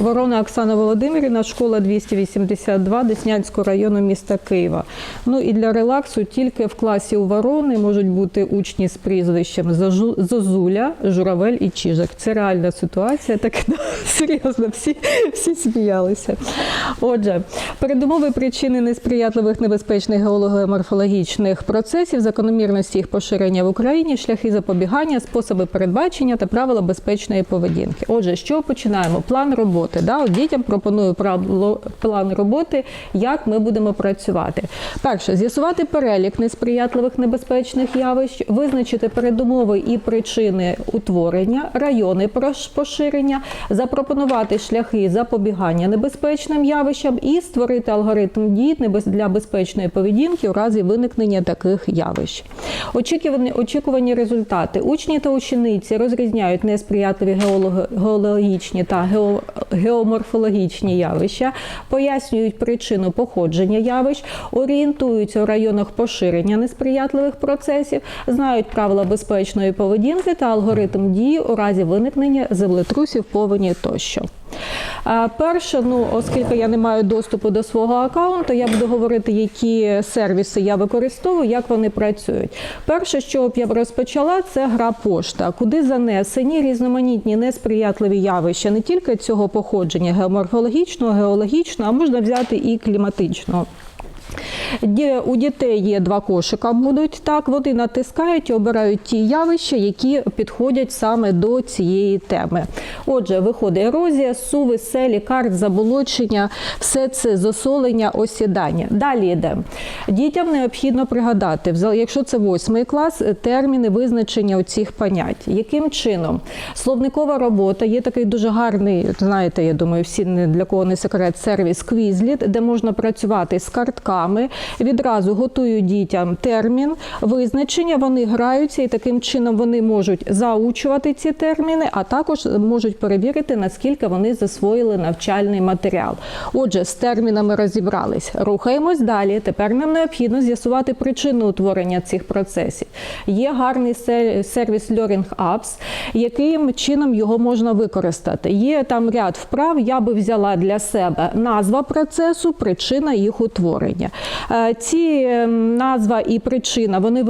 Ворона Оксана Володимирівна, школа 282 Деснянського району міста Києва. Ну і для релаксу тільки в класі у Ворони можуть бути учні з прізвищем Зозуля, Журавель і Чижик. Це реальна ситуація, так серйозно, всі, всі сміялися. Отже, передумови причини несприятливих небезпечних геологоморфологічних процесів, закономірності їх поширення в Україні, шляхи запобігання, способи передбачення та правила безпечної поведінки. Отже, чого починаємо? План роботи. Да? От дітям пропоную план роботи, як ми будемо працювати. Перше, з'ясувати перелік несприятливих небезпечних явищ, визначити передумови і причини утворення, райони поширення, запропонувати шляхи запобігання небезпечним явищам і створити алгоритм дій для безпечної поведінки у разі виникнення таких явищ. Очікувані, очікувані результати. Учні та учениці розрізняють несприятливі геологічні та геоморфологічні явища, пояснюють причину походження явищ, орієнтуються у районах поширення несприятливих процесів, знають правила безпечної поведінки та алгоритм дії у разі виникнення землетрусів, повені тощо. Перше, ну оскільки я не маю доступу до свого аккаунту, я буду говорити, які сервіси я використовую, як вони працюють. Перше, що я розпочала, це гра пошта, куди занесені різноманітні несприятливі явища не тільки цього походження геоморфологічного, геологічного, а можна взяти і кліматичного. У дітей є два кошика будуть так. Вони натискають і обирають ті явища, які підходять саме до цієї теми. Отже, виходить ерозія, суви, селі, карт, заболочення, все це засолення, осідання. Далі йде. Дітям необхідно пригадати, якщо це восьмий клас, терміни визначення оцих понять. Яким чином? Словникова робота є такий дуже гарний, знаєте, я думаю, всі для кого не секрет, сервіс Quizlet, де можна працювати з картками. Відразу готують дітям термін, визначення, вони граються і таким чином вони можуть заучувати ці терміни, а також можуть перевірити, наскільки вони засвоїли навчальний матеріал. Отже, з термінами розібрались. Рухаємось далі. Тепер нам необхідно з'ясувати причину утворення цих процесів. Є гарний сервіс Learning Apps, яким чином його можна використати. Є там ряд вправ, я би взяла для себе назва процесу, причина їх утворення. Е, Ці ем, назва і причина вони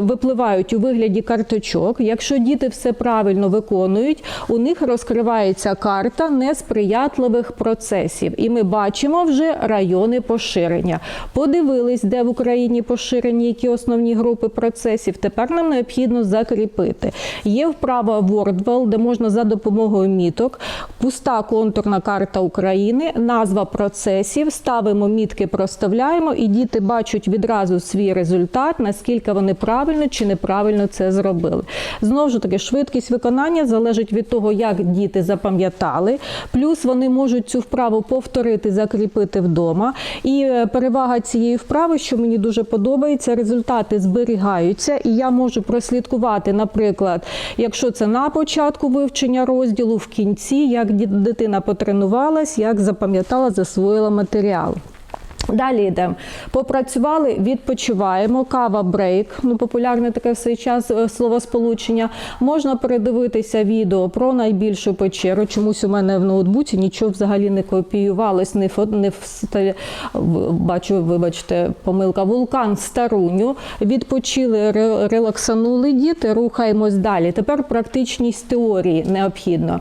випливають у вигляді карточок. Якщо діти все правильно виконують, у них розкривається карта несприятливих процесів, і ми бачимо вже райони поширення. Подивились, де в Україні поширені які основні групи процесів. Тепер нам необхідно закріпити. Є вправа WordWall, де можна за допомогою міток, пуста контурна карта України, назва процесів, ставимо мітки, проставляємо, і діти бачать відразу свій результат, наскільки вони правильно чи неправильно це зробили. Знову ж таки, швидкість виконання залежить від того, як діти запам'ятали. Плюс вони можуть цю вправу повторити, закріпити вдома. І е, перевага цієї вправи, що мені дуже подобається, результати зберігаються, і я можу прослідкувати, наприклад, якщо це на початку вивчення розділу, в кінці, як дитина потренувалась, як запам'ятала, засвоїла матеріал. Далі йдемо. Попрацювали, відпочиваємо. Кава брейк. Ну, популярне таке в цей час е, словосполучення. Можна передивитися відео про найбільшу печеру. Чомусь у мене в ноутбуці нічого взагалі не копіювалось, не не вста- в- бачу, вибачте, помилка. Вулкан Старуню. Відпочили, релаксанули діти, рухаємось далі. Тепер практичність теорії необхідно.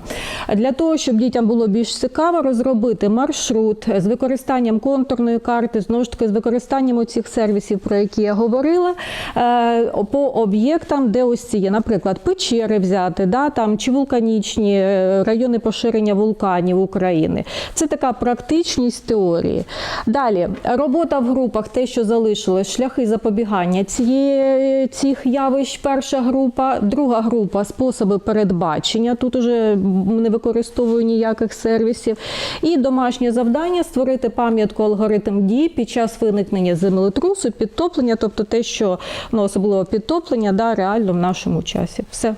Для того, щоб дітям було більш цікаво, розробити маршрут з використанням контурної карти, знову ж таки, з використанням цих сервісів, про які я говорила, е, по об'єктам, де ось ці є, наприклад, печери взяти, да, там, чи вулканічні е, райони поширення вулканів України. Це така практичність теорії. Далі, робота в групах, те, що залишилось, шляхи запобігання цієї, цих явищ, перша група, друга група способи передбачення. Тут уже не використовую ніяких сервісів. І домашнє завдання створити пам'ятку алгоритм дій під час виникнення землетрусу, підтоплення, тобто те, що ну, особливо підтоплення, да, реально в нашому часі. Все.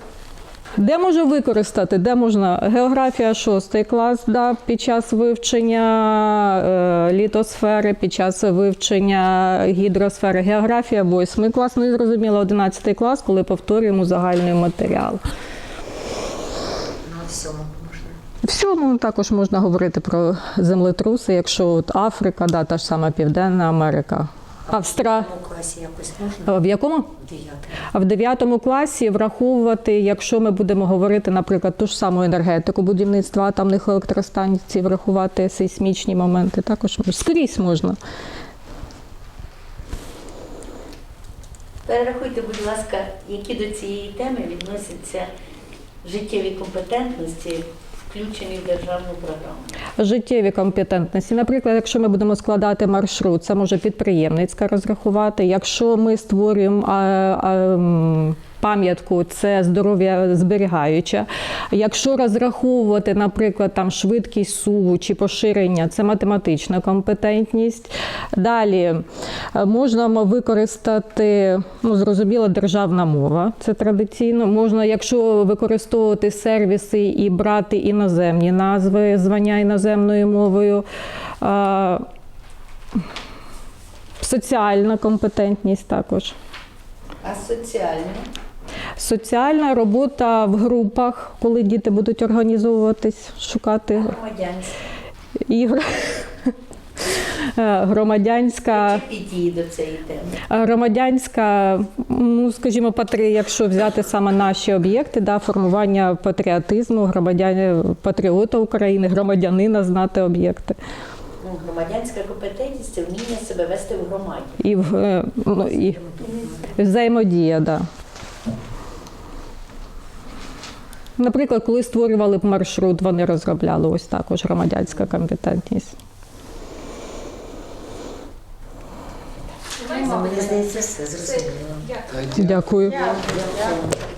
Де можу використати? Де можна? Географія 6 клас, да, під час вивчення е, літосфери, під час вивчення гідросфери. Географія 8 клас, ну і зрозуміло, 11 клас, коли повторюємо загальний матеріал. На всьому можна. Всьому також можна говорити про землетруси, якщо от Африка, да, та ж сама Південна Америка. Австра... В класі якось можна В якому? дев'ятому. А в 9 класі враховувати, якщо ми будемо говорити, наприклад, ту ж саму енергетику будівництва атомних електростанцій, врахувати сейсмічні моменти, також скрізь можна. Перерахуйте, будь ласка, які до цієї теми відносяться життєві компетентності, включені в державну програму. Життєві компетентності. Наприклад, якщо ми будемо складати маршрут, це може підприємницька розрахувати. Якщо ми створюємо а, а, пам'ятку, це здоров'я зберігаюча. Якщо розраховувати, наприклад, там швидкість суву чи поширення, це математична компетентність. Далі е, можна використати, ну зрозуміло, державна мова. Це традиційно. Можна, якщо використовувати сервіси і брати іноземні назви, звання іноземною мовою. Соціальна компетентність також. А соціальне? Соціальна робота в групах, коли діти будуть організовуватись, шукати Громадянське. ігри. Е, Громадянська, до цієї теми? громадянська, ну скажімо, патри, якщо взяти саме наші об'єкти, да, формування патріотизму, громадян, патріота України, громадянина знати об'єкти. Ну, громадянська компетентність це вміння себе вести в громаді. І, в, е, ну, і взаємодія, да. Наприклад, коли створювали б маршрут, вони розробляли ось також громадянська компетентність. Мені здається, все зрозуміло. Дякую.